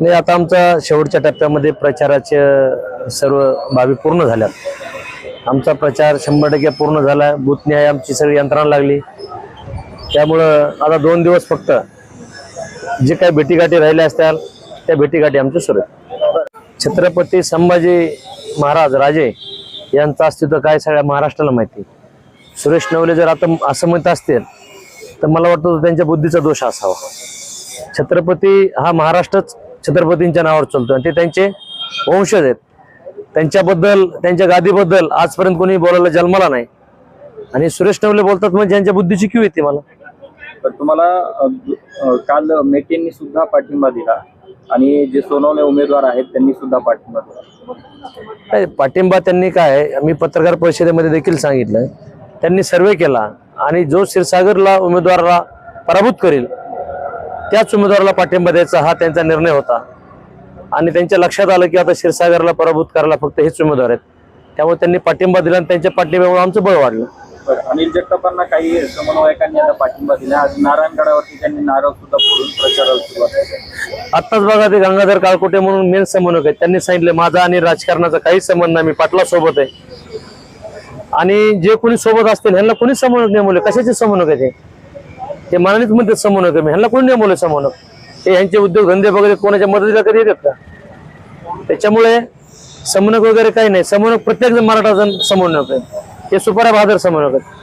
नाही आता आमचा शेवटच्या टप्प्यामध्ये प्रचाराच्या सर्व बाबी पूर्ण झाल्यात. आमचा प्रचार शंभर टक्के पूर्ण झाला. बुथनिहाय आमची सगळी यंत्रणा लागली. त्यामुळं आता दोन दिवस फक्त जे काही भेटीगाठी राहिल्या असत्याल त्या भेटीगाठी आमच्या सुरू छत्रपती संभाजी महाराज राजे यांचं अस्तित्व काय सगळ्या महाराष्ट्राला माहिती सुरेश नवले जर आता असं म्हणत असतील तर मला वाटतं त्यांच्या बुद्धीचा दोष असावा. छत्रपती हा महाराष्ट्रच छत्रपतींच्या नावावर चालतो आणि ते त्यांचे वंशज आहेत. त्यांच्याबद्दल त्यांच्या गादीबद्दल आजपर्यंत कोणी बोलायला जन्माला नाही. आणि सुरेश नवले बोलतात म्हणजे त्यांच्या बुद्धीची क्यू येते मला? तर तुम्हाला काल मेटेंनी सुद्धा पाठिंबा दिला. आणि जे सोनवणे उमेदवार आहेत त्यांनी सुद्धा पाठिंबा दिला. नाही, पाठिंबा त्यांनी काय मी पत्रकार परिषदेमध्ये देखील सांगितलं. त्यांनी सर्वे केला. आणि जो क्षीरसागरला उमेदवाराला पराभूत करेल त्याच उमेदवाराला पाठिंबा द्यायचा हा त्यांचा निर्णय होता. आणि त्यांच्या लक्षात आलं की आता क्षीरसागरला पराभूत करायला फक्त हेच उमेदवार आहेत. त्यामुळे त्यांनी पाठिंबा दिला आणि त्यांच्या पाठिंब्यामुळे आमचं बळ वाढलं. अनिल जगतापांना काही समन्वयकांनी आता पाठिंबा दिला. आज नारायणगडावरती त्यांनी नारळ सुद्धा फोडून प्रचाराला सुरुवात आत्ताच बघा ते गंगाधर काळकोटे म्हणून मेन समन्वयक आहेत. त्यांनी सांगितलं माझा आणि राजकारणाचा काही संबंध नाही. मी पाटला सोबत आहे. आणि जे कोणी सोबत असतील ह्यांना कोणी समन्वयक नेमवले कशाचे समन्वयक आहे ते? मनानेच म्हणतात समन्वयक आहे ह्यांना कोणी नेमवलं समन्वयक ते ह्यांचे उद्योग धंदे वगैरे कोणाच्या मदतीला कधी येतात का? त्याच्यामुळे समन्वयक वगैरे काही नाही. समन्वयक प्रत्येक जण मराठा जण समन्वयक आहे हे सुपारा बहादर समन्वयक आहेत